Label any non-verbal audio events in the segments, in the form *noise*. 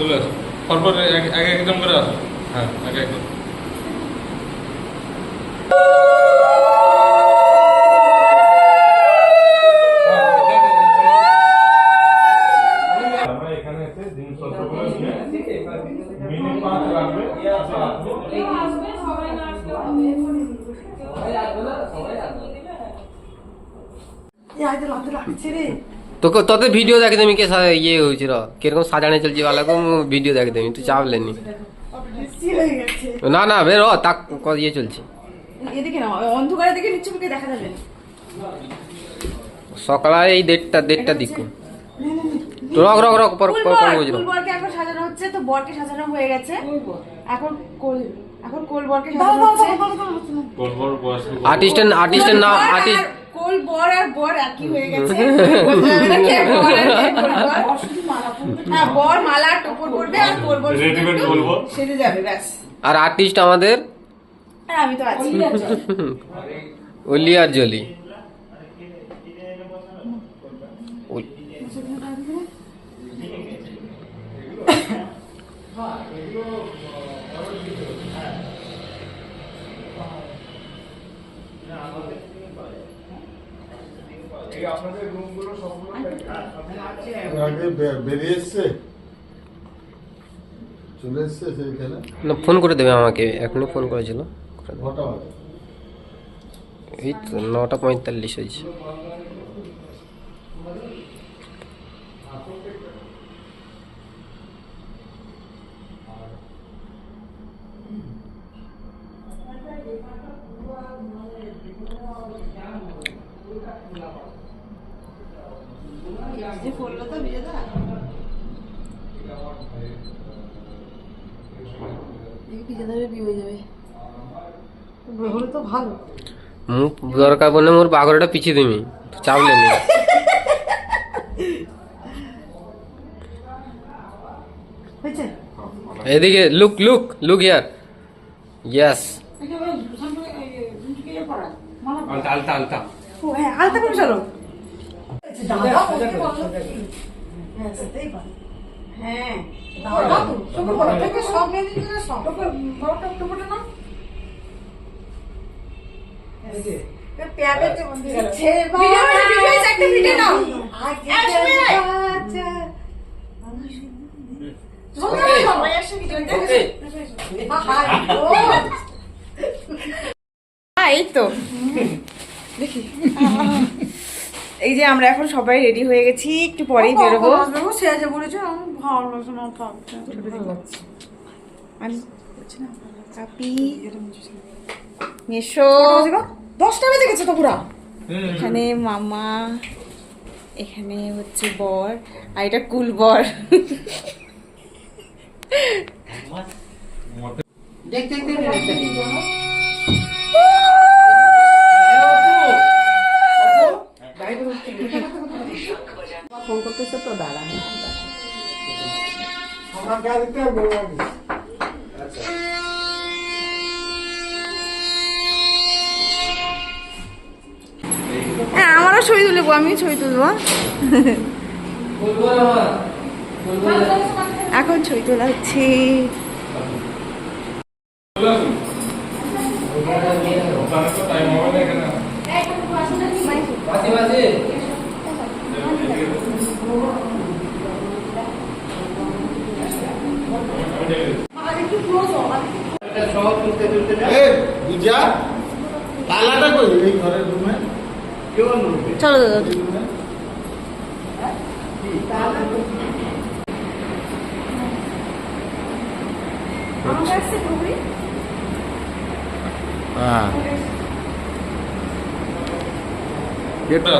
চলে আসো। পরপর এক এক একদম করে আসো। হ্যাঁ এক একদম আমরা এখানে এসে জিনিসপত্রগুলো নিয়ে মিনিট পাঁচ লাগবে। তোকে তোদের ভিডিও দেখে দেমি কে ইয়ে হয়েছিল কীরকম সাজানো চলছে ভালো ভিডিও দেখে দেমি তুই চাপ লেনি না না বেরো তাক ক- ইয়ে চলছে এদিকে অন্ধকারে দিকে নিচে মুখে দেখা যাবে সকালে এই দেড়টা দেড়টা দিক রক রক রক পর পর বর, পর বুঝলো বরকে এখন সাজানো হচ্ছে তো বরকে সাজানো হয়ে গেছে এখন কোল এখন কোল বরকে সাজানো হচ্ছে পরপর বয়স্ক আর্টিস্টের আর্টিস্টের নাম আর্টিস্ট কোল বর আর বর একই হয়ে গেছে। বর। *laughs* হ্যাঁ বর মালা টোপর পরবে আর কোল বর শুধু কোল বর। সেজে যাবে ব্যাস। আর আর্টিস্ট আমাদের? আর আমি তো আছি। অলি আর জলি। ফোন করে দেবে আমাকে এখনই ফোন করেছিল। এই তো নটা পঁয়তাল্লিশ হয়েছে যে পড়ল তো বিয়ে দা বিয়ে যাবে বিয়ে হয়ে যাবে হলে তো ভালো মুখ দরকার বলে মোর বাগরটা পিছিয়ে দিমি চাপ লেনি। হয়েছে? এদিকে লুক লুক লুক ইয়ার। ইয়েস আলতা আলতা আলতা। ও হ্যাঁ আলতা করে চলো হ্যাঁ হ্যাঁ সব মেয়ে সব। বড়টা একটু না প্যাবের যে মন্দির আছে ভিডিও ভিডিও একটা ভিডিও নাও আসবে আচ্ছা হ্যাঁ এই তো দেখি এই যে আমরা এখন সবাই রেডি হয়ে গেছি একটু পরেই বেরোবো সেজে বলেছে আমি ভালো লাগছে না আমি কাপি মেশো দশটা বেজে গেছে তো পুরা এখানে মামা এখানে হচ্ছে বর আর এটা কুল বর ফোন গাড়িতে হ্যাঁ আমারও ছবি তুলবো আমি ছবি তুলবো। এখন ছবি তোলা হচ্ছে ওখানে তো টাইম হবে না এখানে এ, বুঝা? তালাটা কই এই ঘরের রুমে চলো দাদা। হ্যাঁ? এটা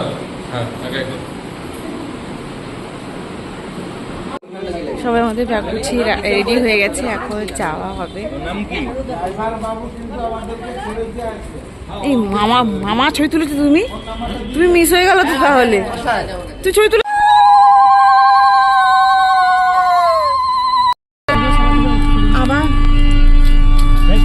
হ্যাঁ। এক সবাই আমাদের ব্যাগ গুছিয়ে রেডি হয়ে গেছে এখন যাওয়া হবে। ড্রাইভার বাবু কিন্তু আমাদেরকে ছেড়ে দিয়ে আসছে। এই মামা মামা ছবি তুলেছো তুমি? তুমি মিস হয়ে গেল তো তাহলে। তুই ছবি তুলে আবার? হয়ে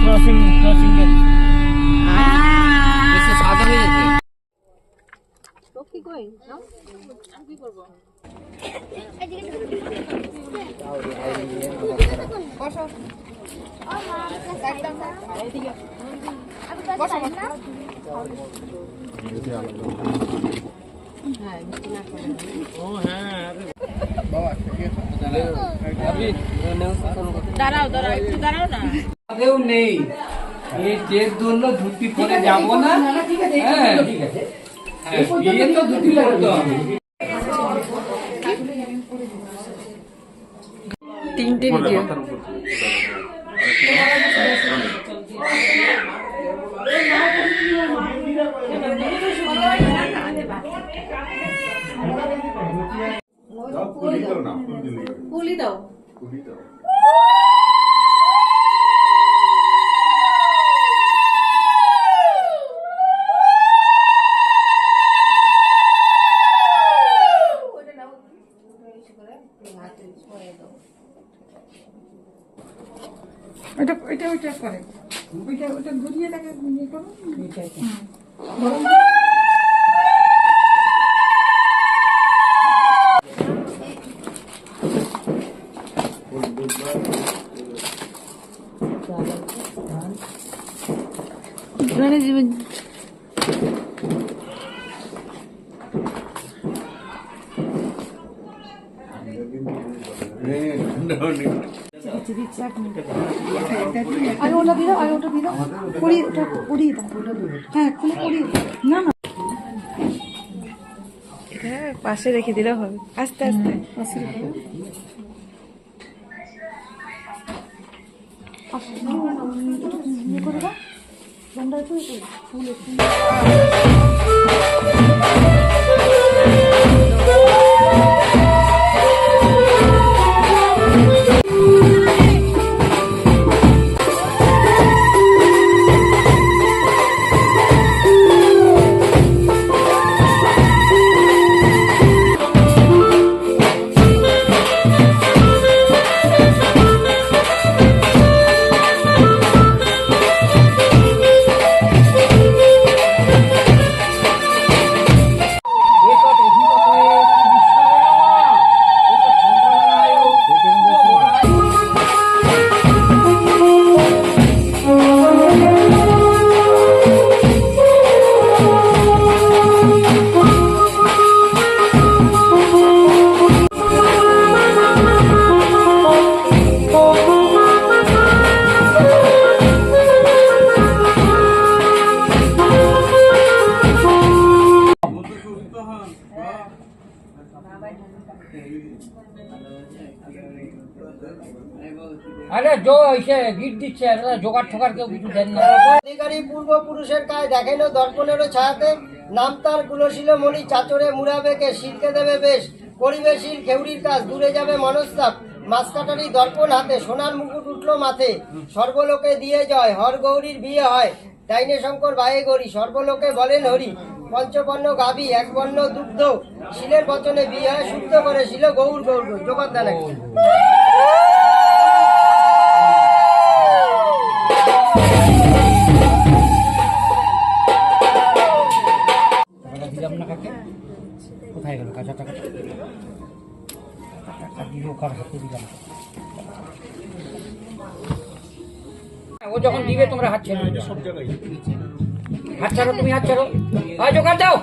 দাঁড়াও দাঁড়াও একটু দাঁড়াও না। কেউ নেই। এই চেক ধরলো ধুতি পরে যাব না। হ্যাঁ ঠিক আছে। হ্যাঁ, বিয়ে তো ধুতি পরতে হবে। তিনটে ভিডিও পুলি দাও পুলি দিলে। পুলি দাও পুলি দাও। ওটা ওইটা ওইটা করে। ওইটা ওইটা ঘুরিয়ে লাগে ইয়ে করো। আগে ওটা দিয়ে দাও ওটা দিয়ে দাও। ওটা পরিয়ে দাও হ্যাঁ খুলে না না। হ্যাঁ পাশে রেখে দিলে হবে। আস্তে আস্তে। পাশে রেখে করে দাও। একটু ফুল একটু। আরে জো, এসে গিট দিচ্ছে জোগাড় ঠোকার কেউ কিছু দেন না। অধিকারী পূর্বপুরুষের কায় দেখাইলো দর্পণেরও ছায়াতে, নাম তার কুলশীল মণি, চাচরে মুড়াবেকে শিলকে দেবে বেশ। করিবে খেউরির কাজ, দূরে যাবে মনস্তাপ। মাসকাটারি দর্পণ হাতে, সোনার মুকুট উঠল মাথে সর্বলোকে দিয়ে জয়, হর গৌরীর বিয়ে হয়। ডাইনে শঙ্কর বাহে গৌরী সর্বলোকে বলেন হরি। পঞ্চপন্ন গাভী, এক বর্ণ দুগ্ধ। শিলের বচনে বিয়ে হয়, শুদ্ধ করে শিল, গৌর গৌর জগৎ দানা কার হাতে দিলাম। ও যখন দিবে, তোমরা হাত ছেড়ে সব জায়গায় হাত ছাড়ো, তুমি হাত ছাড়ো। হয় জোগাড় দাও।